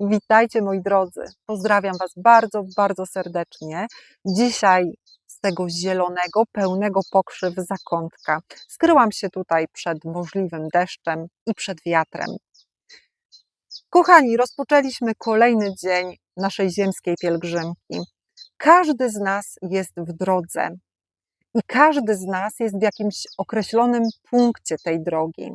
Witajcie moi drodzy. Pozdrawiam Was bardzo, bardzo serdecznie. Dzisiaj z tego zielonego, pełnego pokrzyw zakątka. Skryłam się tutaj przed możliwym deszczem i przed wiatrem. Kochani, rozpoczęliśmy kolejny dzień naszej ziemskiej pielgrzymki. Każdy z nas jest w drodze i każdy z nas jest w jakimś określonym punkcie tej drogi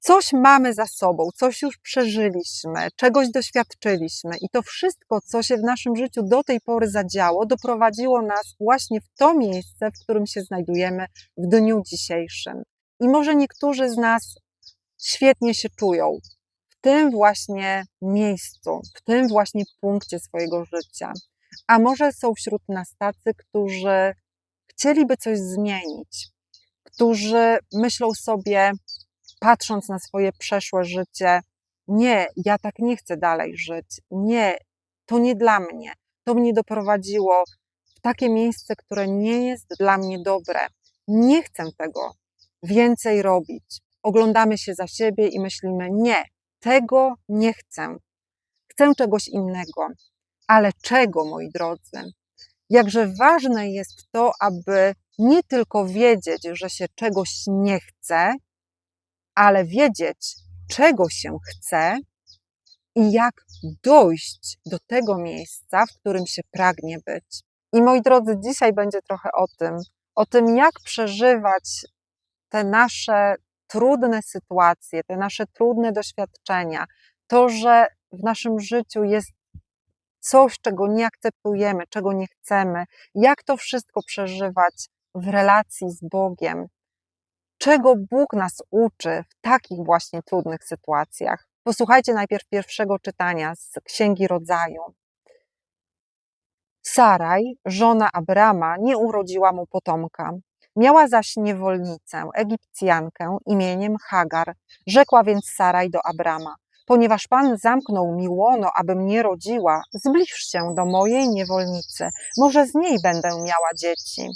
coś mamy za sobą, coś już przeżyliśmy, czegoś doświadczyliśmy i to wszystko, co się w naszym życiu do tej pory zadziało, doprowadziło nas właśnie w to miejsce, w którym się znajdujemy w dniu dzisiejszym. I może niektórzy z nas świetnie się czują w tym właśnie miejscu, w tym właśnie punkcie swojego życia. A może są wśród nas tacy, którzy chcieliby coś zmienić, którzy myślą sobie, patrząc na swoje przeszłe życie, nie, ja tak nie chcę dalej żyć, nie, to nie dla mnie. To mnie doprowadziło w takie miejsce, które nie jest dla mnie dobre. Nie chcę tego więcej robić. Oglądamy się za siebie i myślimy: Nie, tego nie chcę. Chcę czegoś innego. Ale czego, moi drodzy? Jakże ważne jest to, aby nie tylko wiedzieć, że się czegoś nie chce, ale wiedzieć, czego się chce i jak dojść do tego miejsca, w którym się pragnie być. I moi drodzy, dzisiaj będzie trochę o tym, o tym, jak przeżywać te nasze trudne sytuacje, te nasze trudne doświadczenia, to, że w naszym życiu jest coś, czego nie akceptujemy, czego nie chcemy, jak to wszystko przeżywać w relacji z Bogiem, czego Bóg nas uczy w takich właśnie trudnych sytuacjach. Posłuchajcie najpierw pierwszego czytania z Księgi Rodzaju. Saraj, żona Abrama, nie urodziła mu potomka. Miała zaś niewolnicę, Egipcjankę imieniem Hagar. Rzekła więc Saraj do Abrama: Ponieważ Pan zamknął mi łono, abym nie rodziła, zbliż się do mojej niewolnicy, może z niej będę miała dzieci.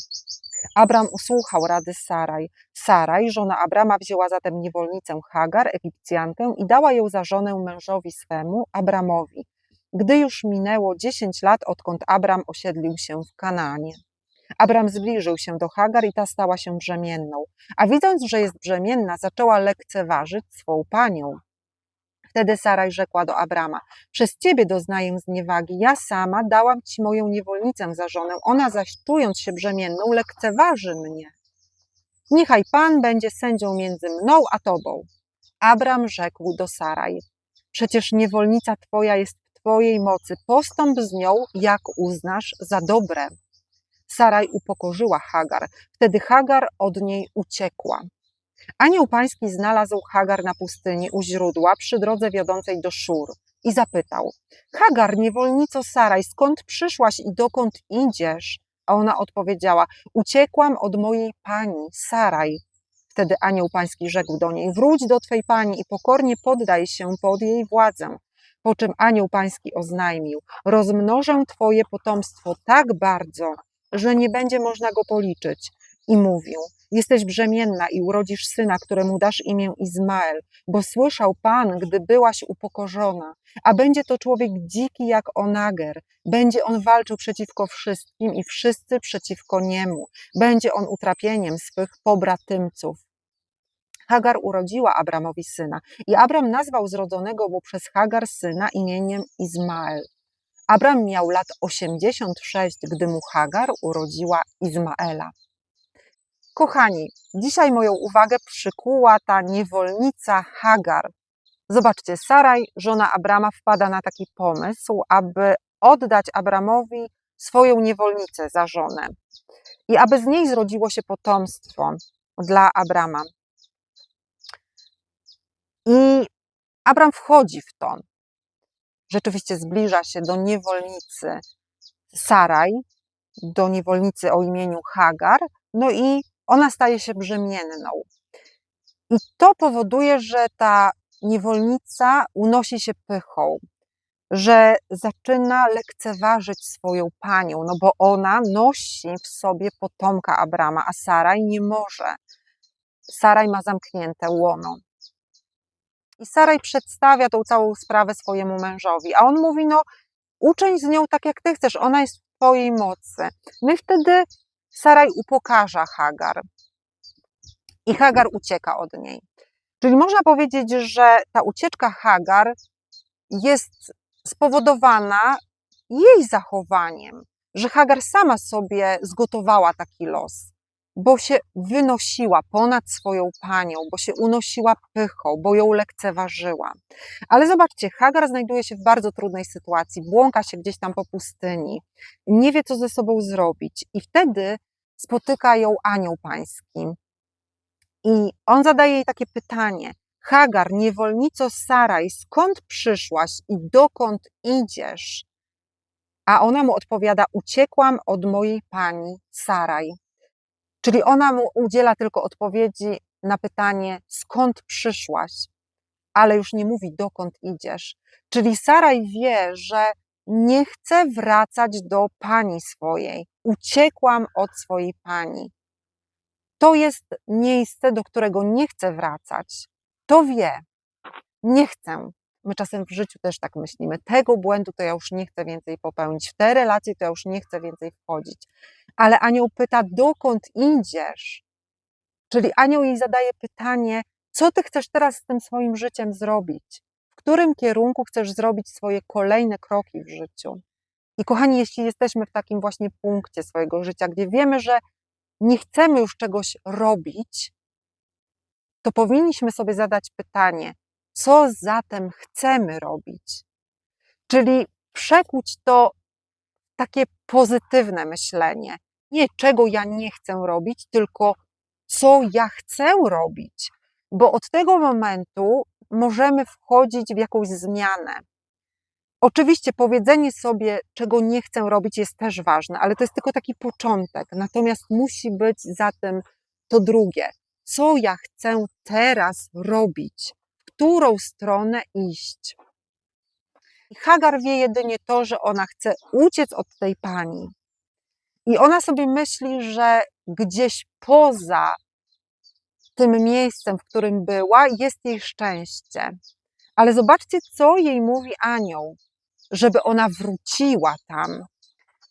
Abram usłuchał rady Saraj. Saraj, żona Abrama, wzięła zatem niewolnicę Hagar, Egipcjankę, i dała ją za żonę mężowi swemu, Abramowi, gdy już minęło dziesięć lat, odkąd Abram osiedlił się w Kanaanie. Abram zbliżył się do Hagar i ta stała się brzemienną, a widząc, że jest brzemienna, zaczęła lekceważyć swą panią. Wtedy Saraj rzekła do Abrama: Przez ciebie doznaję zniewagi. Ja sama dałam ci moją niewolnicę za żonę. Ona zaś, czując się brzemienną, lekceważy mnie. Niechaj Pan będzie sędzią między mną a tobą. Abram rzekł do Saraj: Przecież niewolnica twoja jest w twojej mocy. Postąp z nią, jak uznasz za dobre. Saraj upokorzyła Hagar. Wtedy Hagar od niej uciekła. Anioł pański znalazł Hagar na pustyni u źródła przy drodze wiodącej do Szur i zapytał: Hagar, niewolnico Saraj, skąd przyszłaś i dokąd idziesz? A ona odpowiedziała: Uciekłam od mojej pani, Saraj. Wtedy anioł pański rzekł do niej: Wróć do twej pani i pokornie poddaj się pod jej władzę. Po czym anioł pański oznajmił: Rozmnożę twoje potomstwo tak bardzo, że nie będzie można go policzyć. I mówił: Jesteś brzemienna i urodzisz syna, któremu dasz imię Izmael, bo słyszał Pan, gdy byłaś upokorzona, a będzie to człowiek dziki jak onager. Będzie on walczył przeciwko wszystkim i wszyscy przeciwko niemu. Będzie on utrapieniem swych pobratymców. Hagar urodziła Abramowi syna i Abram nazwał zrodzonego mu przez Hagar syna imieniem Izmael. Abram miał lat 86, gdy mu Hagar urodziła Izmaela. Kochani, dzisiaj moją uwagę przykuła ta niewolnica Hagar. Zobaczcie, Saraj, żona Abrama, wpada na taki pomysł, aby oddać Abramowi swoją niewolnicę za żonę i aby z niej zrodziło się potomstwo dla Abrama. I Abram wchodzi w to. Rzeczywiście zbliża się do niewolnicy Saraj, do niewolnicy o imieniu Hagar, no i ona staje się brzemienną. I to powoduje, że ta niewolnica unosi się pychą, że zaczyna lekceważyć swoją panią, no bo ona nosi w sobie potomka Abrama, a Saraj nie może. Saraj ma zamknięte łono. I Saraj przedstawia tą całą sprawę swojemu mężowi, a on mówi: No, uczyń z nią tak, jak ty chcesz, ona jest w twojej mocy. No i wtedy Saraj upokarza Hagar. I Hagar ucieka od niej. Czyli można powiedzieć, że ta ucieczka Hagar jest spowodowana jej zachowaniem, że Hagar sama sobie zgotowała taki los, bo się wynosiła ponad swoją panią, bo się unosiła pychą, bo ją lekceważyła. Ale zobaczcie, Hagar znajduje się w bardzo trudnej sytuacji, błąka się gdzieś tam po pustyni, nie wie, co ze sobą zrobić, i wtedy spotyka ją anioł pański. I on zadaje jej takie pytanie: Hagar, niewolnico Saraj, skąd przyszłaś i dokąd idziesz? A ona mu odpowiada: Uciekłam od mojej pani Saraj. Czyli ona mu udziela tylko odpowiedzi na pytanie: Skąd przyszłaś? Ale już nie mówi, dokąd idziesz. Czyli Saraj wie, że nie chce wracać do pani swojej. Uciekłam od swojej pani. To jest miejsce, do którego nie chcę wracać. To wie. Nie chcę. My czasem w życiu też tak myślimy. Tego błędu to ja już nie chcę więcej popełnić. W te relacje to ja już nie chcę więcej wchodzić. Ale anioł pyta, dokąd idziesz? Czyli anioł jej zadaje pytanie, co ty chcesz teraz z tym swoim życiem zrobić? W którym kierunku chcesz zrobić swoje kolejne kroki w życiu? I kochani, jeśli jesteśmy w takim właśnie punkcie swojego życia, gdzie wiemy, że nie chcemy już czegoś robić, to powinniśmy sobie zadać pytanie, co zatem chcemy robić? Czyli przekuć to takie pozytywne myślenie. Nie czego ja nie chcę robić, tylko co ja chcę robić. Bo od tego momentu możemy wchodzić w jakąś zmianę. Oczywiście powiedzenie sobie, czego nie chcę robić, jest też ważne, ale to jest tylko taki początek. Natomiast musi być za tym to drugie. Co ja chcę teraz robić? W którą stronę iść? I Hagar wie jedynie to, że ona chce uciec od tej pani. I ona sobie myśli, że gdzieś poza tym miejscem, w którym była, jest jej szczęście. Ale zobaczcie, co jej mówi anioł żeby ona wróciła tam.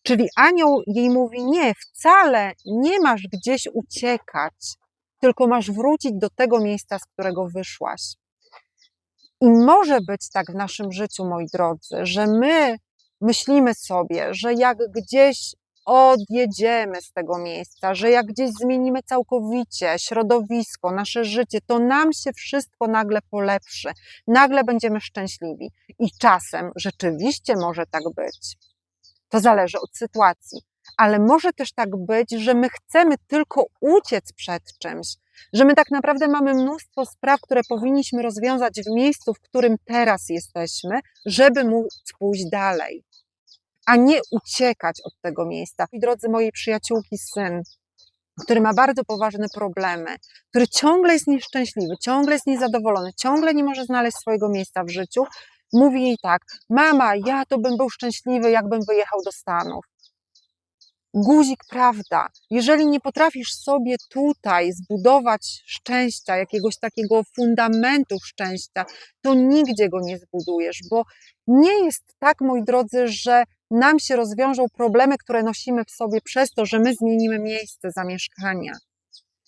Czyli anioł jej mówi: Nie, wcale nie masz gdzieś uciekać, tylko masz wrócić do tego miejsca, z którego wyszłaś. I może być tak w naszym życiu, moi drodzy, że my myślimy sobie, że jak gdzieś odjedziemy z tego miejsca, że jak gdzieś zmienimy całkowicie środowisko, nasze życie, to nam się wszystko nagle polepszy, nagle będziemy szczęśliwi. I czasem rzeczywiście może tak być. To zależy od sytuacji, ale może też tak być, że my chcemy tylko uciec przed czymś, że my tak naprawdę mamy mnóstwo spraw, które powinniśmy rozwiązać w miejscu, w którym teraz jesteśmy, żeby móc pójść dalej a nie uciekać od tego miejsca. I drodzy mojej przyjaciółki, syn, który ma bardzo poważne problemy, który ciągle jest nieszczęśliwy, ciągle jest niezadowolony, ciągle nie może znaleźć swojego miejsca w życiu, mówi jej tak: Mama, ja to bym był szczęśliwy, jakbym wyjechał do Stanów. Guzik, prawda. Jeżeli nie potrafisz sobie tutaj zbudować szczęścia, jakiegoś takiego fundamentu szczęścia, to nigdzie go nie zbudujesz, bo nie jest tak, moi drodzy, że nam się rozwiążą problemy, które nosimy w sobie przez to, że my zmienimy miejsce zamieszkania.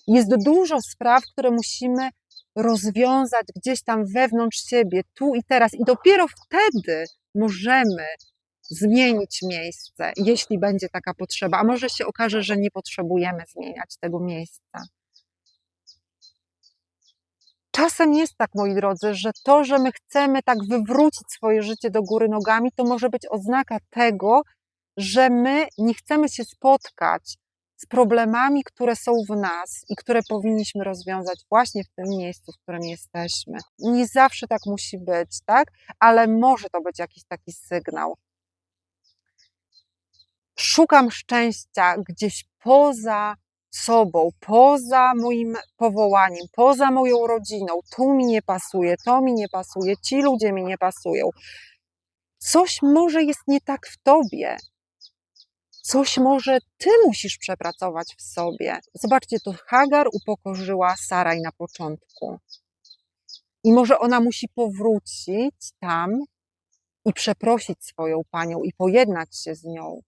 Jest dużo spraw, które musimy rozwiązać gdzieś tam wewnątrz siebie, tu i teraz, i dopiero wtedy możemy zmienić miejsce, jeśli będzie taka potrzeba. A może się okaże, że nie potrzebujemy zmieniać tego miejsca. Czasem jest tak, moi drodzy, że to, że my chcemy tak wywrócić swoje życie do góry nogami, to może być oznaka tego, że my nie chcemy się spotkać z problemami, które są w nas i które powinniśmy rozwiązać właśnie w tym miejscu, w którym jesteśmy. Nie zawsze tak musi być, tak? Ale może to być jakiś taki sygnał. Szukam szczęścia gdzieś poza sobą, poza moim powołaniem, poza moją rodziną, tu mi nie pasuje, to mi nie pasuje, ci ludzie mi nie pasują. Coś może jest nie tak w tobie. Coś może ty musisz przepracować w sobie. Zobaczcie, to Hagar upokorzyła Saraj na początku. I może ona musi powrócić tam i przeprosić swoją panią i pojednać się z nią.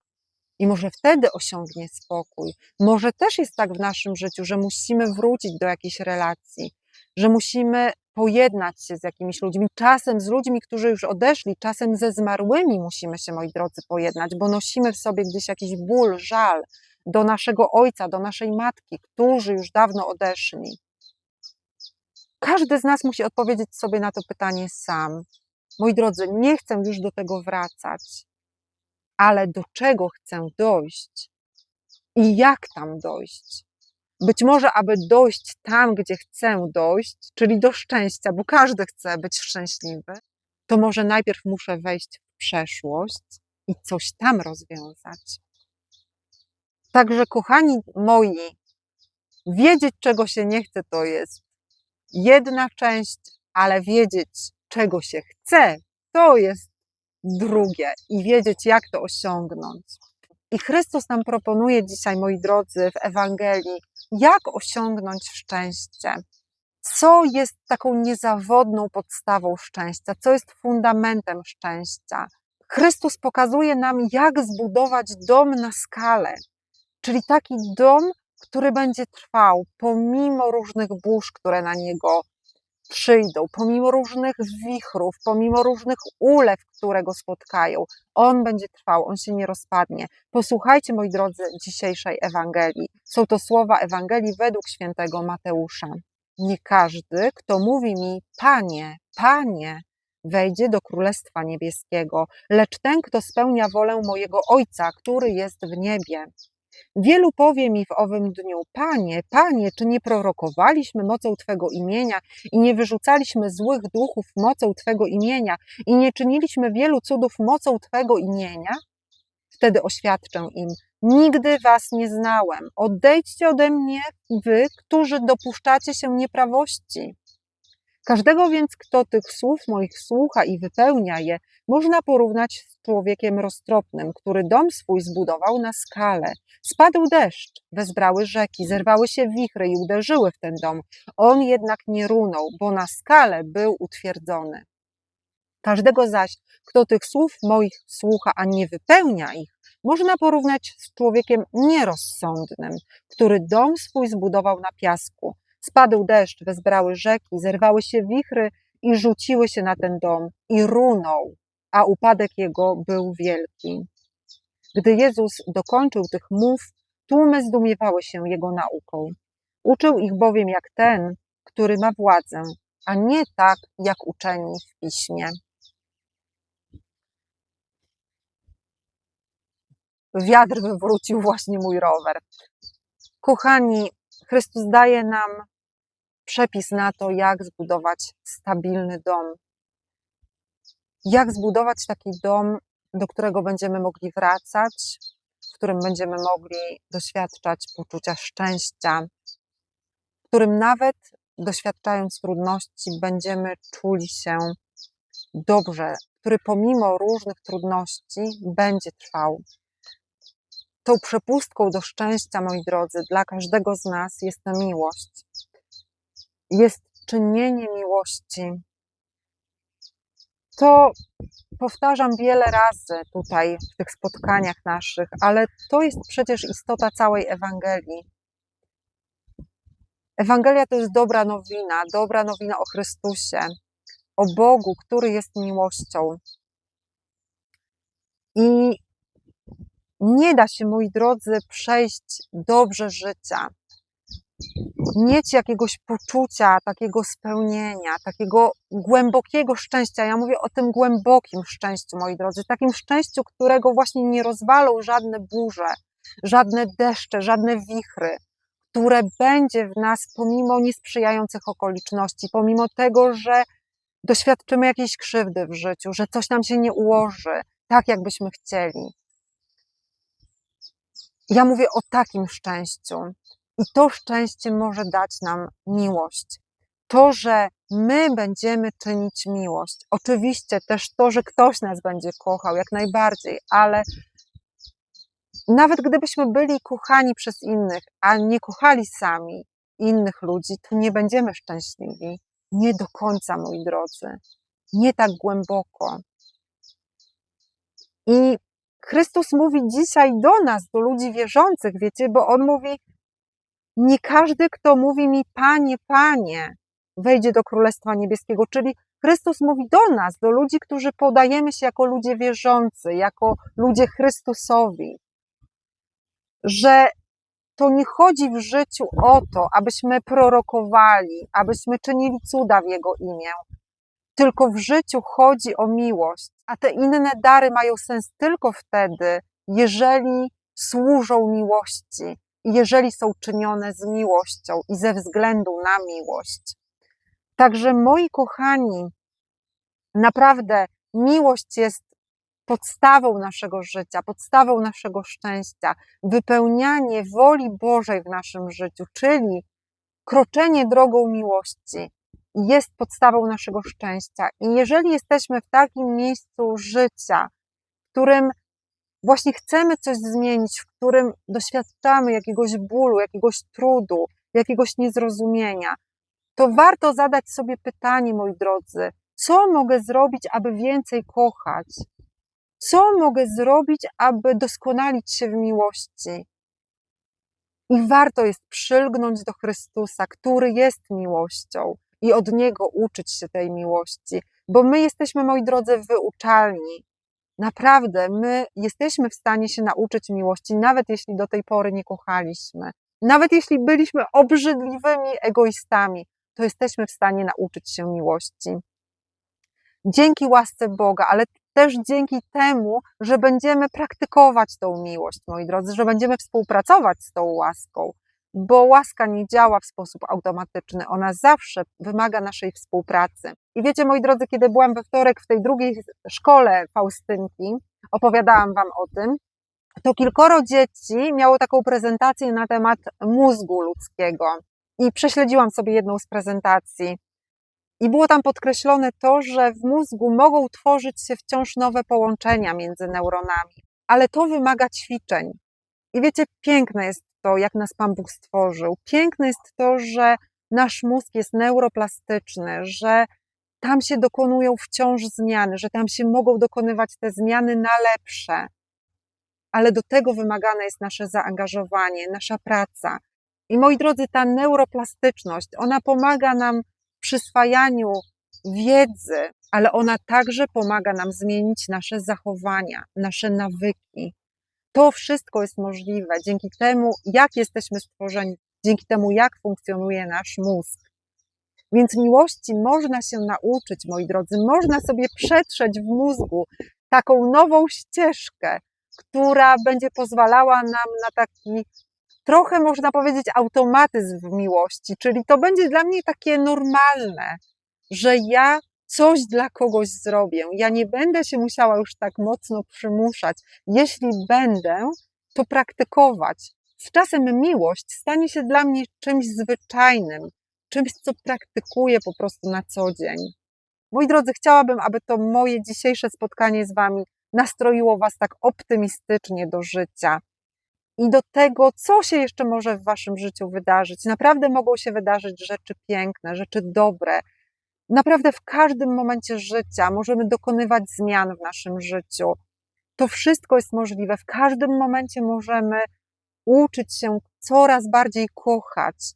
I może wtedy osiągnie spokój. Może też jest tak w naszym życiu, że musimy wrócić do jakiejś relacji, że musimy pojednać się z jakimiś ludźmi, czasem z ludźmi, którzy już odeszli, czasem ze zmarłymi musimy się, moi drodzy, pojednać, bo nosimy w sobie gdzieś jakiś ból, żal do naszego ojca, do naszej matki, którzy już dawno odeszli. Każdy z nas musi odpowiedzieć sobie na to pytanie sam. Moi drodzy, nie chcę już do tego wracać, ale do czego chcę dojść i jak tam dojść? Być może, aby dojść tam, gdzie chcę dojść, czyli do szczęścia, bo każdy chce być szczęśliwy, to może najpierw muszę wejść w przeszłość i coś tam rozwiązać. Także, kochani moi, wiedzieć, czego się nie chce, to jest jedna część, ale wiedzieć, czego się chce, to jest drugie i wiedzieć, jak to osiągnąć. I Chrystus nam proponuje dzisiaj, moi drodzy, w Ewangelii, jak osiągnąć szczęście. Co jest taką niezawodną podstawą szczęścia, co jest fundamentem szczęścia. Chrystus pokazuje nam, jak zbudować dom na skalę, czyli taki dom, który będzie trwał pomimo różnych burz, które na niego przyjdą, pomimo różnych wichrów, pomimo różnych ulew, które go spotkają. On będzie trwał, on się nie rozpadnie. Posłuchajcie, moi drodzy, dzisiejszej Ewangelii. Są to słowa Ewangelii według świętego Mateusza. Nie każdy, kto mówi mi, Panie, Panie, wejdzie do Królestwa Niebieskiego, lecz ten, kto spełnia wolę mojego Ojca, który jest w niebie. Wielu powie mi w owym dniu: Panie, Panie, czy nie prorokowaliśmy mocą Twego imienia i nie wyrzucaliśmy złych duchów mocą Twego imienia i nie czyniliśmy wielu cudów mocą Twego imienia? Wtedy oświadczę im: Nigdy Was nie znałem. Odejdźcie ode mnie, Wy, którzy dopuszczacie się nieprawości. Każdego więc, kto tych słów moich słucha i wypełnia je, można porównać z człowiekiem roztropnym, który dom swój zbudował na skale. Spadł deszcz, wezbrały rzeki, zerwały się wichry i uderzyły w ten dom. On jednak nie runął, bo na skale był utwierdzony. Każdego zaś, kto tych słów moich słucha, a nie wypełnia ich, można porównać z człowiekiem nierozsądnym, który dom swój zbudował na piasku. Spadł deszcz, wezbrały rzeki, zerwały się wichry i rzuciły się na ten dom i runął, a upadek jego był wielki. Gdy Jezus dokończył tych mów, tłumy zdumiewały się jego nauką. Uczył ich bowiem jak ten, który ma władzę, a nie tak jak uczeni w piśmie. Wiatr wywrócił właśnie mój rower. Kochani, Chrystus daje nam przepis na to, jak zbudować stabilny dom. Jak zbudować taki dom, do którego będziemy mogli wracać, w którym będziemy mogli doświadczać poczucia szczęścia, w którym nawet doświadczając trudności będziemy czuli się dobrze, który pomimo różnych trudności będzie trwał. Tą przepustką do szczęścia, moi drodzy, dla każdego z nas jest ta miłość. Jest czynienie miłości. To powtarzam wiele razy tutaj w tych spotkaniach naszych, ale to jest przecież istota całej Ewangelii. Ewangelia to jest dobra nowina, dobra nowina o Chrystusie, o Bogu, który jest miłością. I nie da się, moi drodzy, przejść dobrze życia, mieć jakiegoś poczucia, takiego spełnienia, takiego głębokiego szczęścia. Ja mówię o tym głębokim szczęściu, moi drodzy, takim szczęściu, którego właśnie nie rozwalą żadne burze, żadne deszcze, żadne wichry, które będzie w nas pomimo niesprzyjających okoliczności, pomimo tego, że doświadczymy jakiejś krzywdy w życiu, że coś nam się nie ułoży tak, jakbyśmy chcieli. Ja mówię o takim szczęściu. I to szczęście może dać nam miłość. To, że my będziemy czynić miłość. Oczywiście też to, że ktoś nas będzie kochał, jak najbardziej, ale nawet gdybyśmy byli kochani przez innych, a nie kochali sami innych ludzi, to nie będziemy szczęśliwi. Nie do końca, moi drodzy. Nie tak głęboko. I Chrystus mówi dzisiaj do nas, do ludzi wierzących, wiecie, bo On mówi, nie każdy, kto mówi mi Panie, Panie, wejdzie do Królestwa Niebieskiego. Czyli Chrystus mówi do nas, do ludzi, którzy podajemy się jako ludzie wierzący, jako ludzie Chrystusowi, że to nie chodzi w życiu o to, abyśmy prorokowali, abyśmy czynili cuda w Jego imię, tylko w życiu chodzi o miłość, a te inne dary mają sens tylko wtedy, jeżeli służą miłości, jeżeli są czynione z miłością i ze względu na miłość. Także moi kochani, naprawdę miłość jest podstawą naszego życia, podstawą naszego szczęścia, wypełnianie woli Bożej w naszym życiu, czyli kroczenie drogą miłości jest podstawą naszego szczęścia. I jeżeli jesteśmy w takim miejscu życia, w którym właśnie chcemy coś zmienić, w którym doświadczamy jakiegoś bólu, jakiegoś trudu, jakiegoś niezrozumienia, to warto zadać sobie pytanie, moi drodzy, co mogę zrobić, aby więcej kochać? Co mogę zrobić, aby doskonalić się w miłości? I warto jest przylgnąć do Chrystusa, który jest miłością, i od Niego uczyć się tej miłości, bo my jesteśmy, moi drodzy, wyuczalni. Naprawdę, my jesteśmy w stanie się nauczyć miłości, nawet jeśli do tej pory nie kochaliśmy. Nawet jeśli byliśmy obrzydliwymi egoistami, to jesteśmy w stanie nauczyć się miłości. Dzięki łasce Boga, ale też dzięki temu, że będziemy praktykować tą miłość, moi drodzy, że będziemy współpracować z tą łaską, bo łaska nie działa w sposób automatyczny, ona zawsze wymaga naszej współpracy. I wiecie, moi drodzy, kiedy byłam we wtorek w tej drugiej szkole Faustynki, opowiadałam Wam o tym, to kilkoro dzieci miało taką prezentację na temat mózgu ludzkiego. I prześledziłam sobie jedną z prezentacji. I było tam podkreślone to, że w mózgu mogą tworzyć się wciąż nowe połączenia między neuronami, ale to wymaga ćwiczeń. I wiecie, piękne jest to, jak nas Pan Bóg stworzył. Piękne jest to, że nasz mózg jest neuroplastyczny, że tam się dokonują wciąż zmiany, że tam się mogą dokonywać te zmiany na lepsze. Ale do tego wymagane jest nasze zaangażowanie, nasza praca. I moi drodzy, ta neuroplastyczność, ona pomaga nam w przyswajaniu wiedzy, ale ona także pomaga nam zmienić nasze zachowania, nasze nawyki. To wszystko jest możliwe dzięki temu, jak jesteśmy stworzeni, dzięki temu, jak funkcjonuje nasz mózg. Więc miłości można się nauczyć, moi drodzy, można sobie przetrzeć w mózgu taką nową ścieżkę, która będzie pozwalała nam na taki trochę, można powiedzieć, automatyzm w miłości, czyli to będzie dla mnie takie normalne, że ja coś dla kogoś zrobię. Ja nie będę się musiała już tak mocno przymuszać. Jeśli będę, to praktykować. Z czasem miłość stanie się dla mnie czymś zwyczajnym, czymś, co praktykuję po prostu na co dzień. Moi drodzy, chciałabym, aby to moje dzisiejsze spotkanie z Wami nastroiło Was tak optymistycznie do życia i do tego, co się jeszcze może w Waszym życiu wydarzyć. Naprawdę mogą się wydarzyć rzeczy piękne, rzeczy dobre, Naprawdę w każdym momencie życia możemy dokonywać zmian w naszym życiu. To wszystko jest możliwe. W każdym momencie możemy uczyć się coraz bardziej kochać.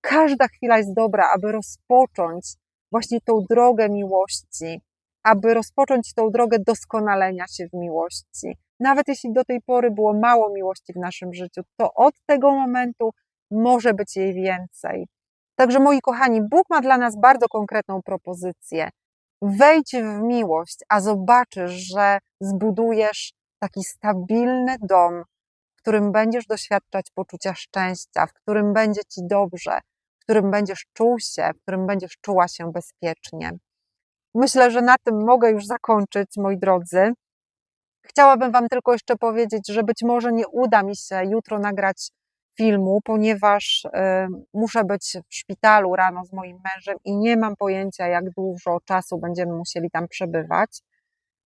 Każda chwila jest dobra, aby rozpocząć właśnie tą drogę miłości, aby rozpocząć tą drogę doskonalenia się w miłości. Nawet jeśli do tej pory było mało miłości w naszym życiu, to od tego momentu może być jej więcej. Także moi kochani, Bóg ma dla nas bardzo konkretną propozycję. Wejdź w miłość, a zobaczysz, że zbudujesz taki stabilny dom, w którym będziesz doświadczać poczucia szczęścia, w którym będzie ci dobrze, w którym będziesz czuł się, w którym będziesz czuła się bezpiecznie. Myślę, że na tym mogę już zakończyć, moi drodzy. Chciałabym Wam tylko jeszcze powiedzieć, że być może nie uda mi się jutro nagrać filmu, ponieważ y, muszę być w szpitalu rano z moim mężem i nie mam pojęcia, jak dużo czasu będziemy musieli tam przebywać.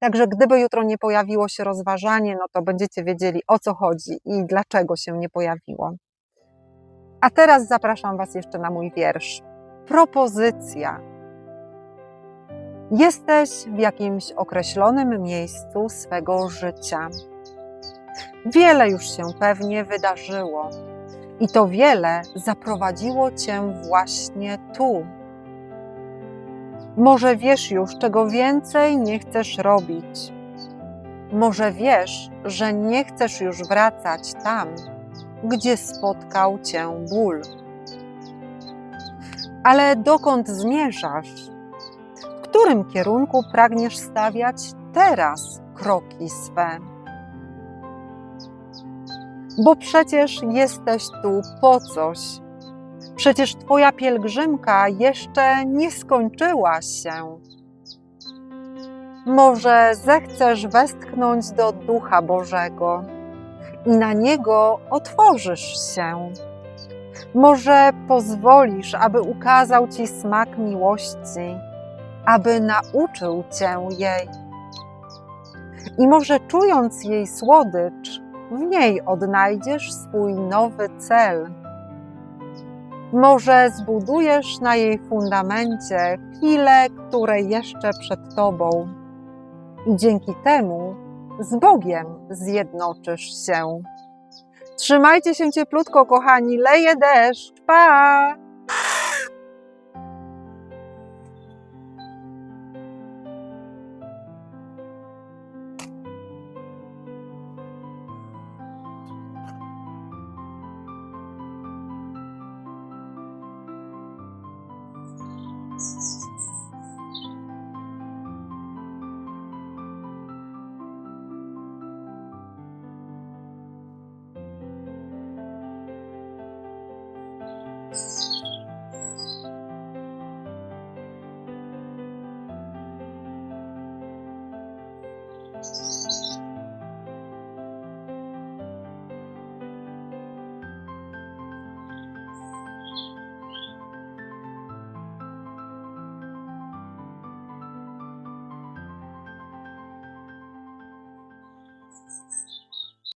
Także gdyby jutro nie pojawiło się rozważanie, no to będziecie wiedzieli o co chodzi i dlaczego się nie pojawiło. A teraz zapraszam Was jeszcze na mój wiersz. propozycja. Jesteś w jakimś określonym miejscu swego życia. Wiele już się pewnie wydarzyło, i to wiele zaprowadziło cię właśnie tu. Może wiesz już, czego więcej nie chcesz robić. Może wiesz, że nie chcesz już wracać tam, gdzie spotkał cię ból. Ale dokąd zmierzasz? W którym kierunku pragniesz stawiać teraz kroki swe? Bo przecież jesteś tu po coś. Przecież Twoja pielgrzymka jeszcze nie skończyła się. Może zechcesz westchnąć do Ducha Bożego i na Niego otworzysz się. Może pozwolisz, aby ukazał Ci smak miłości, aby nauczył Cię jej. I może czując jej słodycz, w niej odnajdziesz swój nowy cel. Może zbudujesz na jej fundamencie chwile, które jeszcze przed Tobą. I dzięki temu z Bogiem zjednoczysz się. Trzymajcie się cieplutko, kochani, leje deszcz. Pa!